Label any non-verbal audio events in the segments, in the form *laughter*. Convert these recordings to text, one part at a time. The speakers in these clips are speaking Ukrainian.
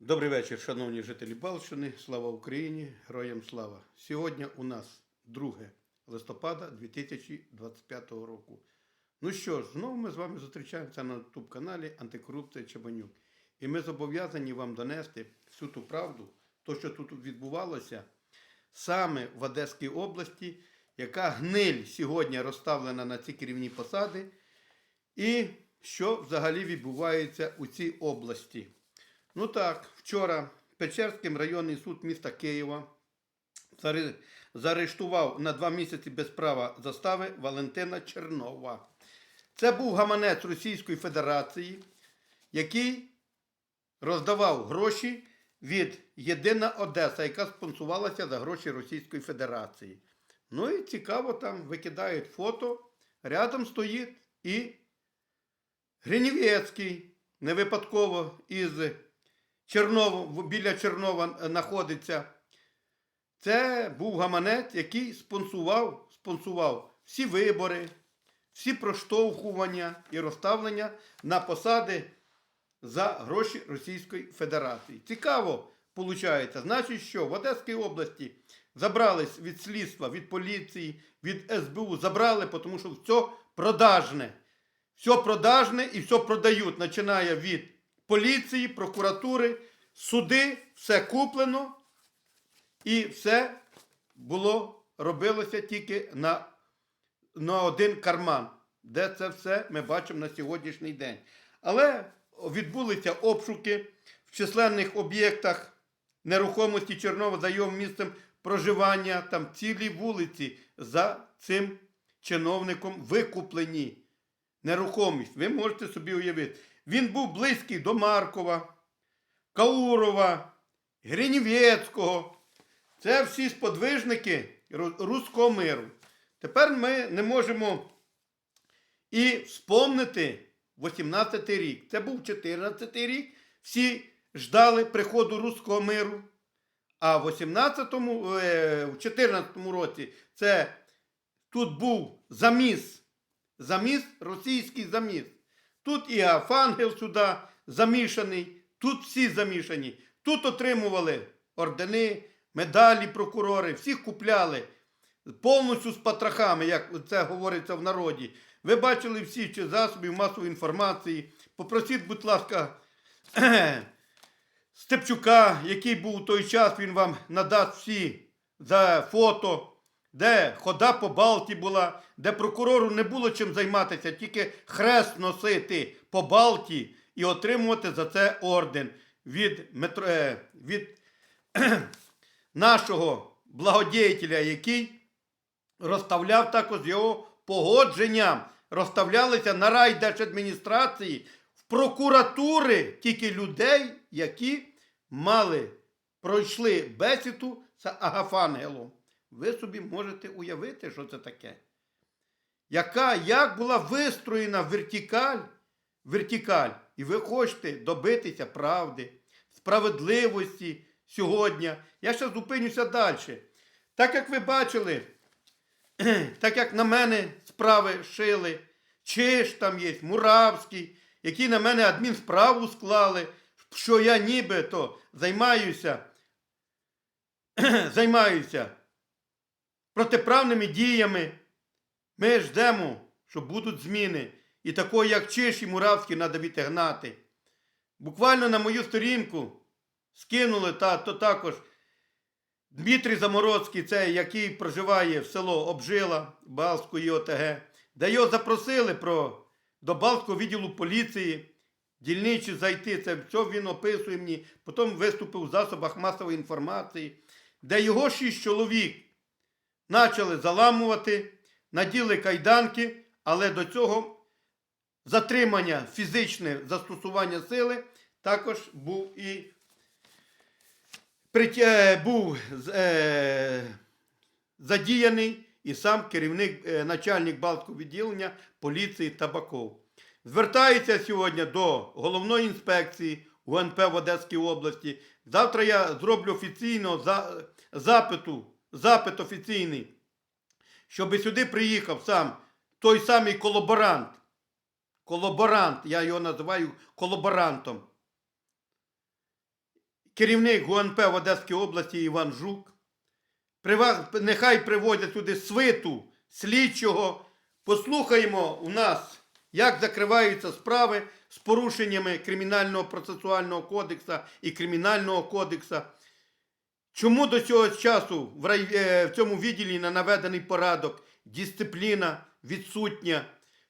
Добрий вечір, шановні жителі Балщини. Слава Україні! Героям слава! Сьогодні у нас 2 листопада 2025 року. Ну що ж, знову ми з вами зустрічаємося на youtube каналі Антикорупція Чабанюк. І ми зобов'язані вам донести всю ту правду, то, що тут відбувалося саме в Одеській області, яка гниль сьогодні розставлена на ці керівні посади, і що взагалі відбувається у цій області. Ну так, вчора Печерський районний суд міста Києва заарештував на два місяці без права застави Валентина Чернова. Це був гаманець Російської Федерації, який роздавав гроші від Єдина Одеса, яка спонсувалася за гроші Російської Федерації. Ну і цікаво, там викидають фото, рядом стоїть і Гринівецький, не випадково із Чернова, біля Чернова знаходиться. Це був гаманець, який спонсував, спонсував всі вибори, всі проштовхування і розставлення на посади за гроші Російської Федерації. Цікаво, виходить. Значить, що в Одеській області забрались від слідства, від поліції, від СБУ, забрали, тому що все продажне. Все продажне і все продають, починає від поліції, прокуратури, суди, все куплено, і все було робилося тільки на, на один карман, де це все ми бачимо на сьогоднішній день. Але відбулися обшуки в численних об'єктах нерухомості Чернова за його місцем проживання, там цілі вулиці за цим чиновником викуплені. Нерухомість. Ви можете собі уявити. Він був близький до Маркова, Каурова, Гринівецького. Це всі сподвижники руського миру. Тепер ми не можемо і вспомнити 18-й рік. Це був 14-й рік. Всі ждали приходу руського миру. А в 18-му, е, в 14-му році це тут був заміс. Заміс, російський заміс. Тут і Афангел сюди замішаний, тут всі замішані. Тут отримували ордени, медалі прокурори, всіх купляли повністю з патрахами, як це говориться в народі. Ви бачили всі чи засобів масової інформації. Попросіть, будь ласка, *clears throat* Степчука, який був у той час, він вам надасть всі за фото, де хода по Балті була, де прокурору не було чим займатися, тільки хрест носити по Балті і отримувати за це орден від, метро, е, від *clears throat* нашого благодіятеля, який розставляв також його погодженням. Розставлялися на райдержадміністрації в прокуратури тільки людей, які мали, пройшли бесіду з Агафангелом. Ви собі можете уявити, що це таке. Яка, як була вистроєна вертикаль, вертикаль, і ви хочете добитися правди, справедливості сьогодні. Я ще зупинюся далі. Так як ви бачили, *clears throat* так як на мене справи шили, Чиш там є, Муравський, які на мене адмінсправу склали, що я нібито займаюся, *clears throat* займаюся протиправними діями. Ми ждемо, що будуть зміни. І такої, як Чиш і Муравський, треба відігнати. Буквально на мою сторінку скинули та, то також Дмитрій Заморозький, це який проживає в село Обжила Балської ОТГ, де його запросили про, до Балського відділу поліції, дільничі зайти. Це все він описує мені. Потім виступив в засобах масової інформації, де його шість чоловік почали заламувати, наділи кайданки, але до цього затримання фізичне застосування сили також був і е, був е, задіяний і сам керівник, е, начальник Балтського відділення поліції Табаков. Звертається сьогодні до головної інспекції УНП в Одеській області. Завтра я зроблю офіційно за, запиту, запит офіційний, щоб сюди приїхав сам той самий колаборант. Колаборант, я його називаю колаборантом. керівник ГУНП в Одеській області Іван Жук. Нехай приводять туди свиту слідчого. Послухаємо у нас, як закриваються справи з порушеннями Кримінального процесуального кодексу і Кримінального кодексу. Чому до цього часу в, е, цьому відділі не наведений порядок, дисципліна відсутня?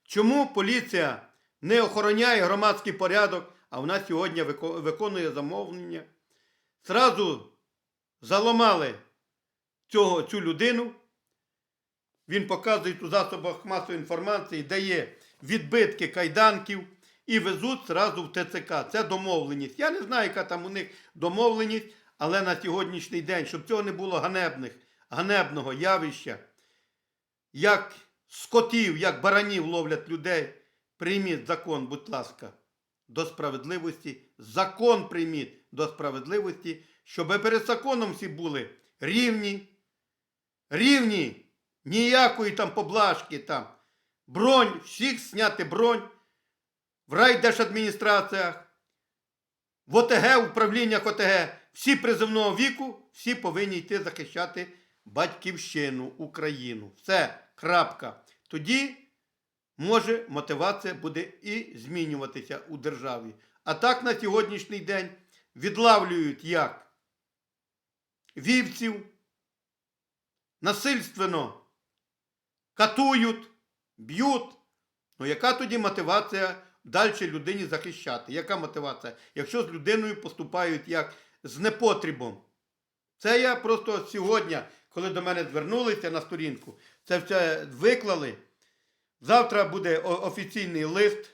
Чому поліція не охороняє громадський порядок, а вона сьогодні виконує замовлення? Зразу заламали цього, цю людину. Він показує у засобах масової інформації, дає відбитки кайданків і везуть зразу в ТЦК. Це домовленість. Я не знаю, яка там у них домовленість, але на сьогоднішній день, щоб цього не було ганебних, ганебного явища, як скотів, як баранів ловлять людей, прийміть закон, будь ласка, до справедливості. Закон прийміть до справедливості, щоб перед законом всі були рівні, рівні, ніякої там поблажки там. Бронь, всіх зняти бронь в райдержадміністраціях, в ОТГ, управліннях ОТГ, всі призовного віку, всі повинні йти захищати батьківщину, Україну. Все, крапка. Тоді, може, мотивація буде і змінюватися у державі. А так на сьогоднішній день відлавлюють як вівців, насильственно катують, б'ють. Ну яка тоді мотивація далі людині захищати? Яка мотивація? Якщо з людиною поступають як з непотрібом? Це я просто сьогодні, коли до мене звернулися на сторінку, це все виклали. Завтра буде офіційний лист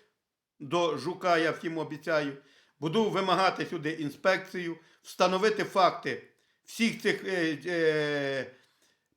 до Жука, я всім обіцяю. Буду вимагати сюди інспекцію, встановити факти всіх цих е, е,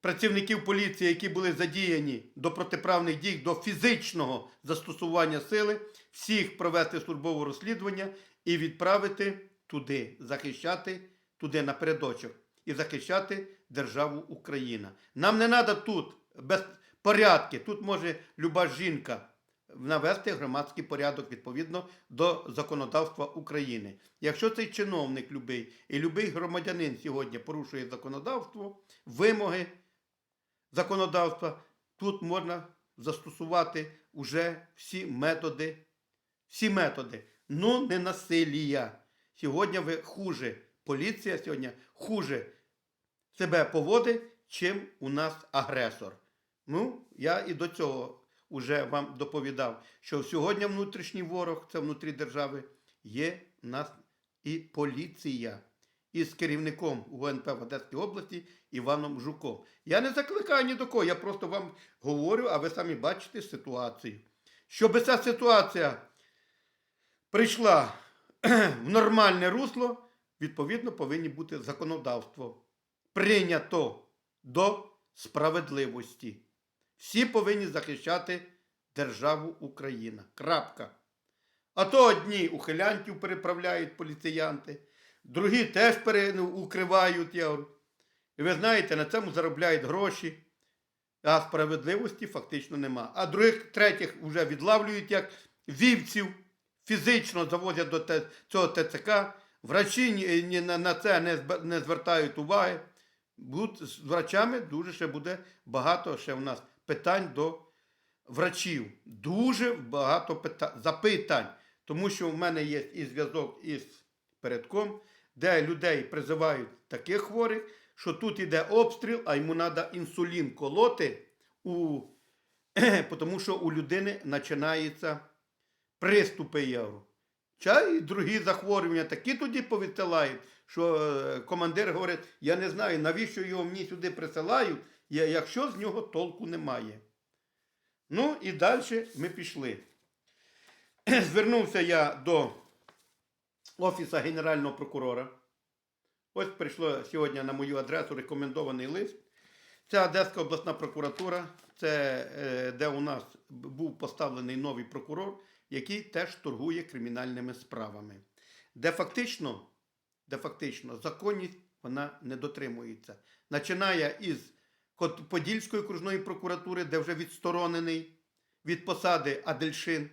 працівників поліції, які були задіяні до протиправних дій, до фізичного застосування сили, всіх провести службове розслідування і відправити туди, захищати туди напередочок і захищати державу Україна. Нам не треба тут безпорядки. Тут може люба жінка навести громадський порядок відповідно до законодавства України. Якщо цей чиновник любий і любий громадянин сьогодні порушує законодавство, вимоги законодавства, тут можна застосувати уже всі методи, всі методи, ну не насилія. Сьогодні ви хуже, поліція сьогодні хуже себе поводить, чим у нас агресор. Ну, я і до цього вже вам доповідав, що сьогодні внутрішній ворог, це внутрі держави, є в нас і поліція. Із керівником УНП в Одеській області Іваном Жуком. Я не закликаю ні до кого, я просто вам говорю, а ви самі бачите ситуацію. Щоб ця ситуація прийшла *clears throat* в нормальне русло, відповідно повинні бути законодавство. Прийнято до справедливості. Всі повинні захищати державу Україна. Крапка. А то одні ухилянтів переправляють поліціянти, другі теж ну, укривають. Я. І ви знаєте, на цьому заробляють гроші, а справедливості фактично нема. А других, третіх вже відлавлюють як вівців, фізично завозять до цього ТЦК. Врачі на це не звертають уваги. Будуть з врачами дуже ще буде багато ще в нас питань до врачів. Дуже багато питань, запитань. Тому що в мене є і зв'язок із передком, де людей призивають таких хворих, що тут іде обстріл, а йому треба інсулін колоти, у... *clears throat* тому що у людини починаються приступи євро. Чай і другі захворювання такі тоді повідсилають, що е, командир говорить, я не знаю, навіщо його мені сюди присилають, якщо з нього толку немає. Ну і далі ми пішли. *clears throat* Звернувся я до Офісу Генерального прокурора. Ось прийшло сьогодні на мою адресу рекомендований лист. Це Одеська обласна прокуратура, це е, де у нас був поставлений новий прокурор, який теж торгує кримінальними справами. Де фактично, де фактично законність вона не дотримується. Починає із Подільської окружної прокуратури, де вже відсторонений від посади Адельшин.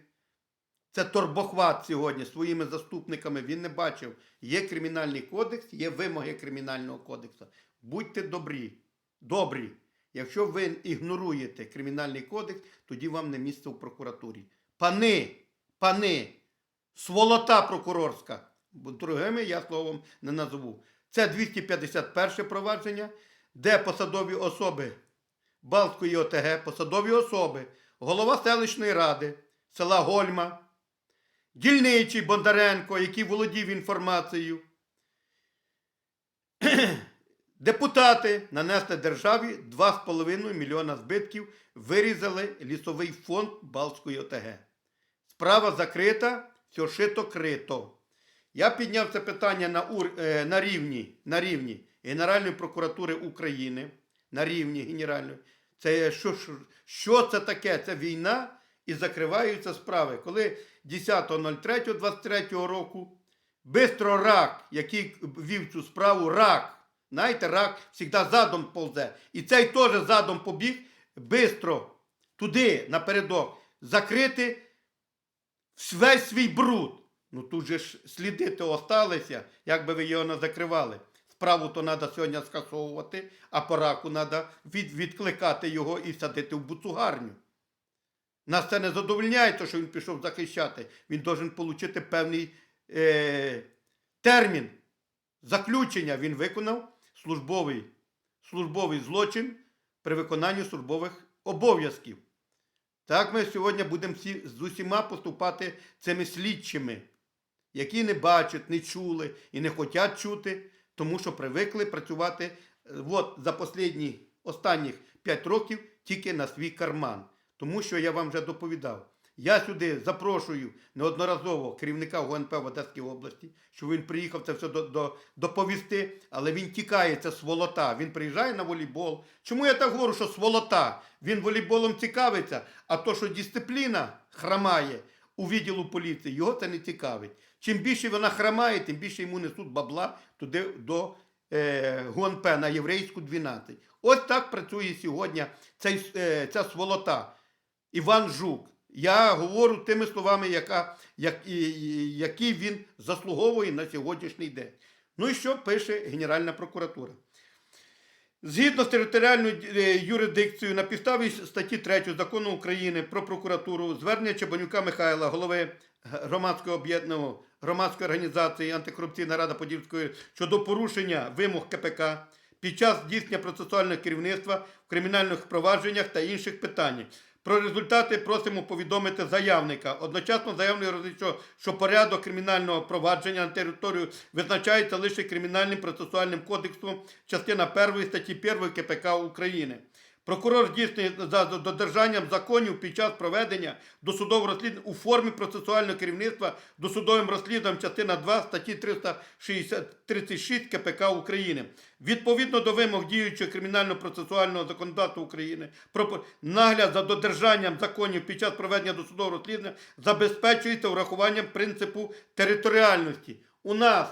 Це торбохват сьогодні своїми заступниками. Він не бачив. Є кримінальний кодекс, є вимоги кримінального кодексу. Будьте добрі, добрі. Якщо ви ігноруєте кримінальний кодекс, тоді вам не місце в прокуратурі. Пани, пани, сволота прокурорська. Бо другими я словом не назву. Це 251 провадження, де посадові особи Балтської ОТГ, посадові особи, голова селищної ради, села Гольма, дільничий Бондаренко, який володів інформацією. *clears throat* Депутати нанесли державі 2,5 мільйона збитків, вирізали лісовий фонд Балтської ОТГ. Справа закрита, все шито крито. Я підняв це питання на, ур... е, на, рівні, на рівні Генеральної прокуратури України, на рівні Генеральної. Це що, що, це таке? Це війна і закриваються справи. Коли 10.03.23 року бистро рак, який вів цю справу, рак. Знаєте, рак завжди задом повзе. І цей теж задом побіг бистро туди, напередок, закрити весь свій бруд. Ну тут же ж сліди то осталися, як би ви його не закривали. Справу то треба сьогодні скасовувати, а по раку треба від, відкликати його і садити в буцугарню. Нас це не задовольняє, то, що він пішов захищати. Він должен отримати певний е, термін заключення. Він виконав службовий, службовий злочин при виконанні службових обов'язків. Так ми сьогодні будемо всі, з усіма поступати цими слідчими, які не бачать, не чули і не хочуть чути, тому що привикли працювати е, от, за останні, останніх 5 років тільки на свій карман. Тому що я вам вже доповідав. Я сюди запрошую неодноразово керівника ГУНП в Одеській області, що він приїхав це все до, до, доповісти, але він тікає, це сволота. Він приїжджає на волейбол. Чому я так говорю, що сволота? Він волейболом цікавиться, а то, що дисципліна храмає у відділу поліції, його це не цікавить. Чим більше вона храмає, тим більше йому несуть бабла туди до е, ГУНП на єврейську 12. Ось так працює сьогодні цей, е, ця сволота. Іван Жук. Я говорю тими словами, яка, як, які він заслуговує на сьогоднішній день. Ну і що пише Генеральна прокуратура? Згідно з територіальною е, юрисдикцією на підставі статті 3 закону України про прокуратуру, звернення Чебанюка Михайла, голови громадського об'єднаного громадської організації Антикорупційна рада Подільської щодо порушення вимог КПК під час здійснення процесуального керівництва в кримінальних провадженнях та інших питань. Про результати просимо повідомити заявника. Одночасно заявник розповідає, що порядок кримінального провадження на територію визначається лише кримінальним процесуальним кодексом, частина 1 статті 1 КПК України. Прокурор здійснює за додержанням законів під час проведення досудового розслідування у формі процесуального керівництва досудовим розслідуванням частина 2 статті 360 36 КПК України. Відповідно до вимог діючого кримінально-процесуального законодавства України нагляд за додержанням законів під час проведення досудового розслідування забезпечується урахуванням принципу територіальності. У нас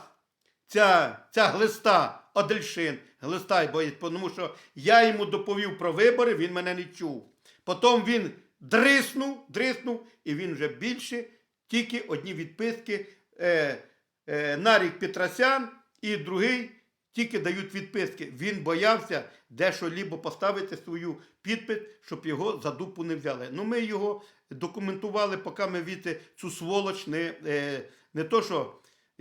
ця, ця глиста Одельшин, глиста й боїть, тому що я йому доповів про вибори, він мене не чув. Потім він дриснув, дриснув, і він вже більше тільки одні відписки. Е, е, Нарік Петросян і другий тільки дають відписки. Він боявся дещо лібо поставити свою підпис, щоб його за дупу не взяли. Ну, ми його документували, поки ми від цю сволоч не, е, не то, що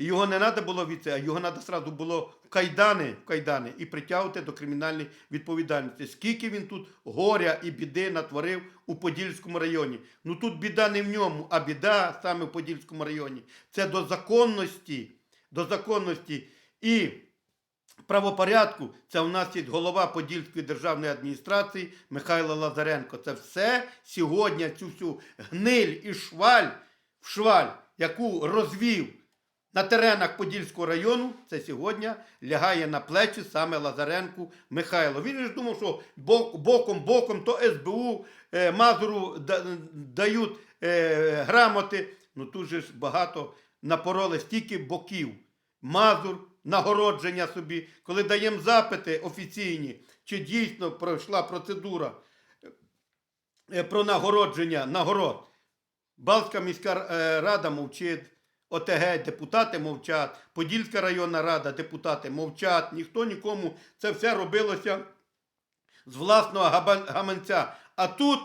його не треба було від це, а його треба сразу було в кайдани, в кайдани і притягувати до кримінальної відповідальності. Скільки він тут горя і біди натворив у Подільському районі. Ну тут біда не в ньому, а біда саме в Подільському районі. Це до законності, до законності і правопорядку. Це у нас є голова Подільської державної адміністрації Михайло Лазаренко. Це все сьогодні цю всю гниль і шваль, шваль, яку розвів на теренах Подільського району, це сьогодні лягає на плечі саме Лазаренку Михайло. Він ж думав, що бок- боком, боком, то СБУ е, Мазуру да- дають е, грамоти. Ну тут же ж багато напороли стільки боків. Мазур, нагородження собі, коли даємо запити офіційні, чи дійсно пройшла процедура е, про нагородження нагород. Балтська міська е, рада мовчить, ОТГ депутати мовчать, Подільська районна рада, депутати мовчать, ніхто нікому це все робилося з власного гаманця. А тут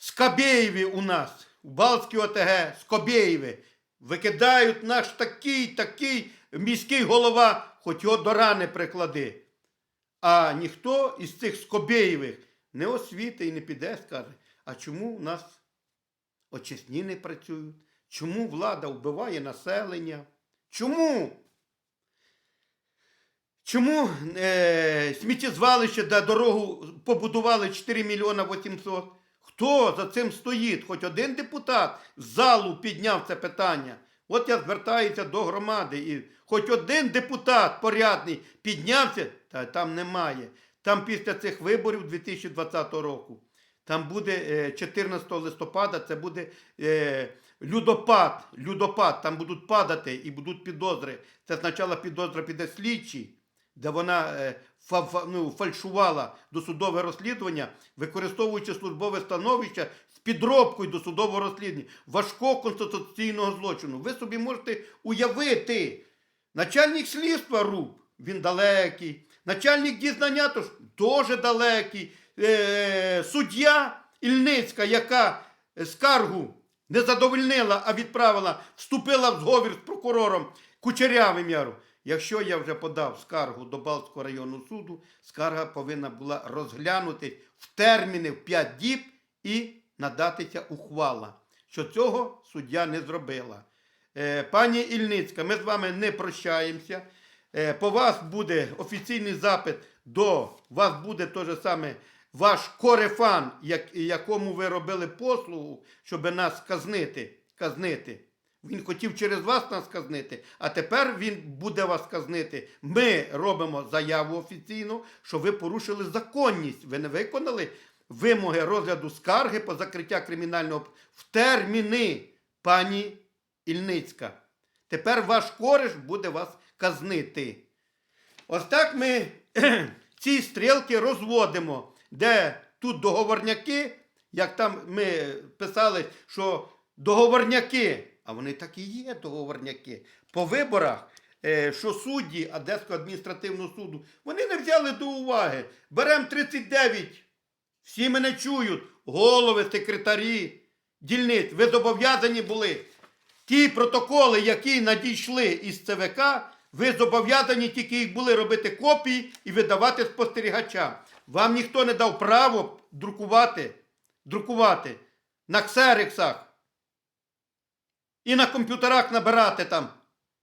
Скабєєві у нас, у Балтській ОТГ, Скобєєві, викидають наш такий, такий міський голова, хоч його до рани приклади. А ніхто із цих Скобєєвих не освіти і не піде, скаже, а чому у нас очисні не працюють? Чому влада вбиває населення? Чому? Чому е, сміттєзвалище, де дорогу побудували 4 мільйона 800? Хто за цим стоїть? Хоч один депутат з залу підняв це питання. От я звертаюся до громади, і хоч один депутат порядний піднявся, та там немає. Там після цих виборів 2020 року. Там буде е, 14 листопада, це буде е, людопад. Людопад. Там будуть падати і будуть підозри. Це спочатку підозра піде слідчий, де вона е, ну, фальшувала досудове розслідування, використовуючи службове становище з підробкою досудового розслідування важкого конституційного злочину. Ви собі можете уявити, начальник слідства РУП, він далекий, начальник дізнання теж далекий, е, суддя Ільницька, яка скаргу не задовольнила, а відправила, вступила в зговір з прокурором Кучерявим Яру. Якщо я вже подав скаргу до Балтського районного суду, скарга повинна була розглянути в терміни в 5 діб і надатися ухвала, що цього суддя не зробила. Е, Пані Ільницька, ми з вами не прощаємося. Е, По вас буде офіційний запит до вас буде те же саме ваш корефан, як, якому ви робили послугу, щоб нас казнити. казнити. Він хотів через вас нас казнити, а тепер він буде вас казнити. Ми робимо заяву офіційну, що ви порушили законність. Ви не виконали вимоги розгляду скарги по закриття кримінального в терміни, пані Ільницька. Тепер ваш кореш буде вас казнити. Ось так ми *clears throat* ці стрілки розводимо, де тут договорняки, як там ми писали, що договорняки, а вони так і є договорняки. По виборах, е, що судді Одеського адміністративного суду, вони не взяли до уваги. Беремо 39. Всі мене чують, голови, секретарі, дільниць. Ви зобов'язані були. Ті протоколи, які надійшли із ЦВК, ви зобов'язані тільки їх були робити копії і видавати спостерігачам. Вам ніхто не дав право друкувати, друкувати на ксерексах і на комп'ютерах набирати там.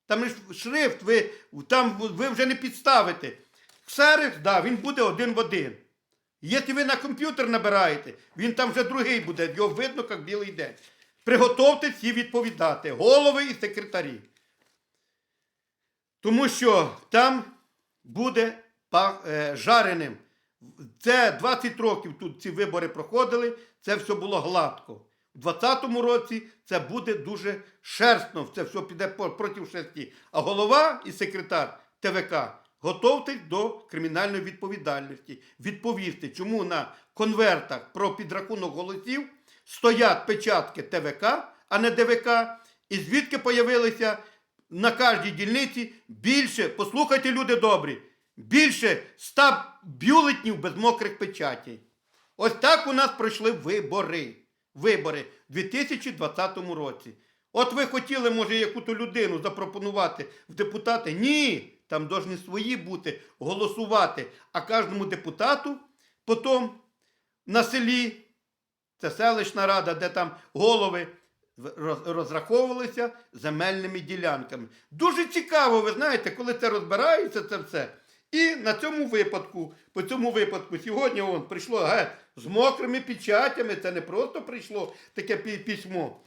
Там шрифт, ви, там ви вже не підставите. Ксерекс, да, він буде один в один. Якщо ви на комп'ютер набираєте, він там вже другий буде, його видно, як білий день. Приготовте всі відповідати, голови і секретарі. Тому що там буде е, жареним. Це 20 років тут ці вибори проходили, це все було гладко. У 2020 році це буде дуже шерстно, це все піде проти шерсті. А голова і секретар ТВК готовтесь до кримінальної відповідальності. Відповісти, чому на конвертах про підрахунок голосів стоять печатки ТВК, а не ДВК, і звідки появилися на кожній дільниці більше, послухайте, люди добрі, більше ста бюлетнів без мокрих печатей. Ось так у нас пройшли вибори. Вибори в 2020 році. От ви хотіли, може, яку-то людину запропонувати в депутати? Ні, там повинні свої бути, голосувати. А кожному депутату потім на селі, це селищна рада, де там голови розраховувалися земельними ділянками. Дуже цікаво, ви знаєте, коли це розбирається, це все. І на цьому випадку, по цьому випадку, сьогодні он прийшло геть, з мокрими печатями, це не просто прийшло таке письмо.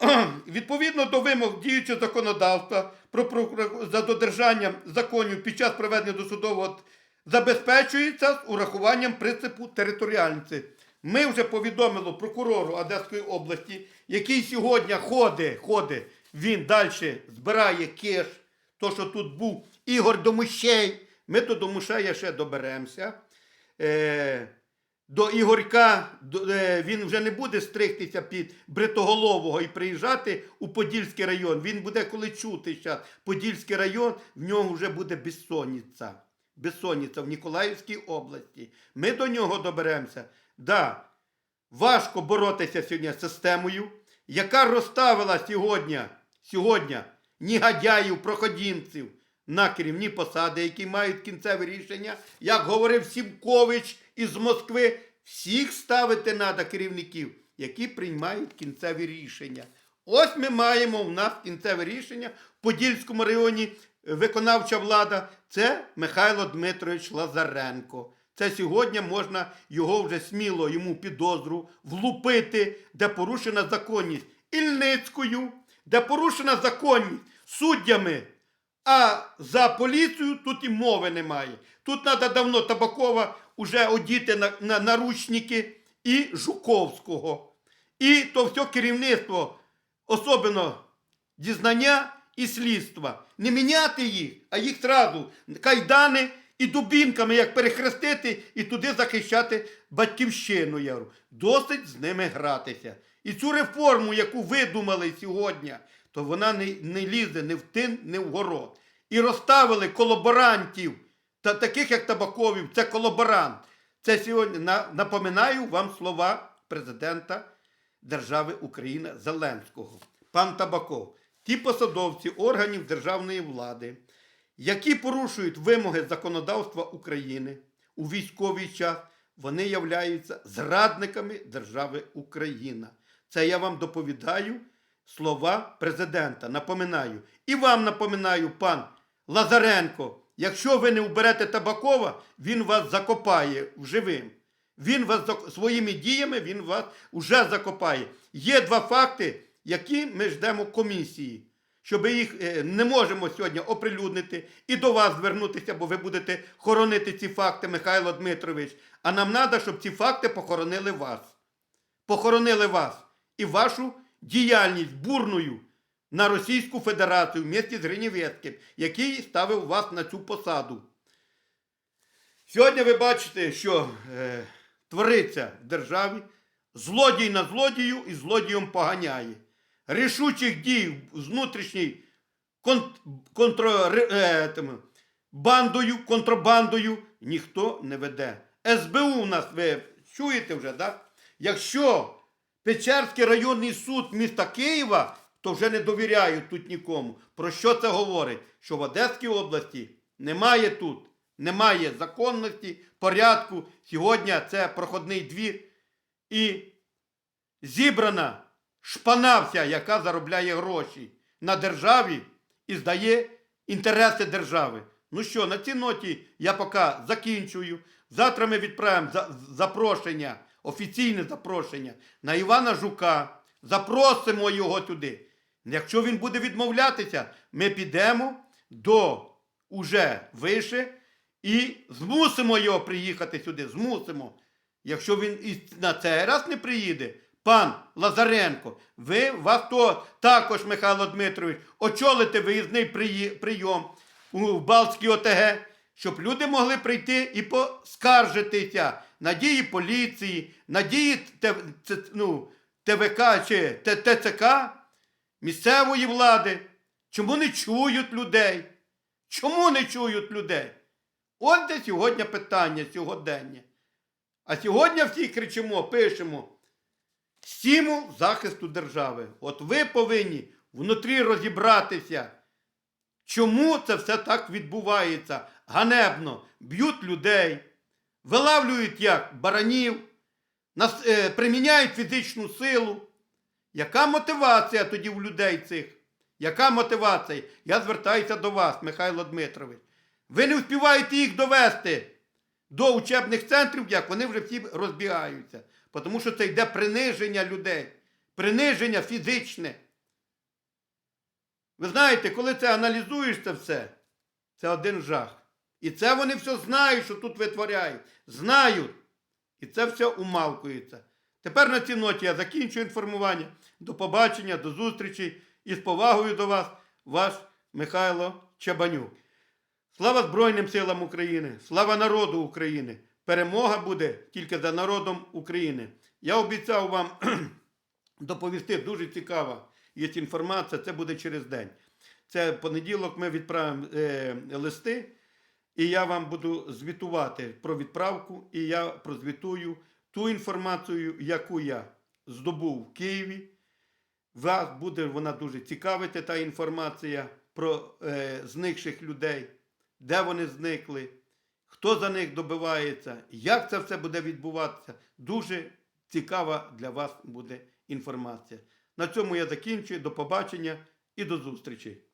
*clears throat* Відповідно до вимог діючого законодавства про за додержанням законів під час проведення досудового забезпечується з урахуванням принципу територіальності. Ми вже повідомили прокурору Одеської області, який сьогодні ходить, ходить, він далі збирає кеш, то, що тут був Ігор Домущей. Ми до Домушея ще доберемося. Е, до Ігорька, е, він вже не буде стригтися під Бритоголового і приїжджати у Подільський район. Він буде коли чути зараз Подільський район, в нього вже буде безсонниця. Безсонниця в Ніколаївській області. Ми до нього доберемося. Да, важко боротися сьогодні з системою, яка розставила сьогодні, сьогодні негодяїв, проходімців на керівні посади, які мають кінцеве рішення. Як говорив Сімкович із Москви, всіх ставити треба керівників, які приймають кінцеві рішення. Ось ми маємо у нас кінцеве рішення в Подільському районі е, виконавча влада. Це Михайло Дмитрович Лазаренко. Це сьогодні можна його вже сміло йому підозру влупити, де порушена законність Ільницькою, де порушена законність суддями. А за поліцію тут і мови немає. Тут треба давно Табакова вже одіти на, на наручники і Жуковського. І то все керівництво, особливо дізнання і слідства. Не міняти їх, а їх зразу кайдани і дубінками, як перехрестити і туди захищати батьківщину. Я говорю. Досить з ними гратися. І цю реформу, яку ви думали сьогодні, то вона не, не лізе ні в тин, ні в город. І розставили колаборантів, та таких як Табаковів, це колаборант. Це сьогодні на, напоминаю вам слова президента держави Україна Зеленського. Пан Табаков, ті посадовці органів державної влади, які порушують вимоги законодавства України у військовий час, вони являються зрадниками держави Україна. Це я вам доповідаю слова президента. Напоминаю. І вам напоминаю, пан Лазаренко, якщо ви не уберете Табакова, він вас закопає живим. Він вас своїми діями він вас уже закопає. Є два факти, які ми ждемо комісії. Щоб їх е, не можемо сьогодні оприлюднити і до вас звернутися, бо ви будете хоронити ці факти, Михайло Дмитрович. А нам треба, щоб ці факти похоронили вас. Похоронили вас і вашу діяльність бурною на Російську Федерацію в місті з який ставив вас на цю посаду. Сьогодні ви бачите, що е, твориться в державі. Злодій на злодію і злодієм поганяє. Рішучих дій з внутрішньої кон, контро, ре- е, бандою, контрабандою ніхто не веде. СБУ у нас, ви чуєте вже, так? Якщо Печерський районний суд міста Києва, то вже не довіряють тут нікому. Про що це говорить? Що в Одеській області немає тут, немає законності, порядку. Сьогодні це проходний двір і зібрана шпана вся, яка заробляє гроші на державі і здає інтереси держави. Ну що, на цій ноті я поки закінчую. Завтра ми відправимо за- запрошення, офіційне запрошення на Івана Жука. Запросимо його туди. Якщо він буде відмовлятися, ми підемо до уже вище і змусимо його приїхати сюди. Змусимо. Якщо він і на цей раз не приїде, пан Лазаренко, ви вас то також, Михайло Дмитрович, очолите виїзний прийом у Балтській ОТГ, щоб люди могли прийти і поскаржитися на дії поліції, на дії ну, ТВК чи ТЦК місцевої влади. Чому не чують людей? Чому не чують людей? От де сьогодні питання сьогодення. А сьогодні всі кричимо, пишемо стимул захисту держави. От ви повинні внутрі розібратися, чому це все так відбувається. Ганебно б'ють людей, вилавлюють як баранів, е, приміняють фізичну силу. Яка мотивація тоді в людей цих? Яка мотивація? Я звертаюся до вас, Михайло Дмитрович. Ви не встигаєте їх довести до учебних центрів, як вони вже всі розбігаються. Тому що це йде приниження людей, приниження фізичне. Ви знаєте, коли це аналізуєш це все, це один жах. І це вони все знають, що тут витворяють. Знають. І це все умалкується. Тепер на цій ноті я закінчую інформування. До побачення, до зустрічі і з повагою до вас, ваш Михайло Чабанюк. Слава Збройним силам України! Слава народу України! перемога буде тільки за народом України. Я обіцяв вам *clears throat* доповісти дуже цікава є інформація, це буде через день. Це понеділок ми відправимо е, листи, і я вам буду звітувати про відправку, і я прозвітую ту інформацію, яку я здобув в Києві. Вас буде вона дуже цікавити, та інформація про е, зникших людей, де вони зникли, хто за них добивається, як це все буде відбуватися. Дуже цікава для вас буде інформація. На цьому я закінчую. До побачення і до зустрічі.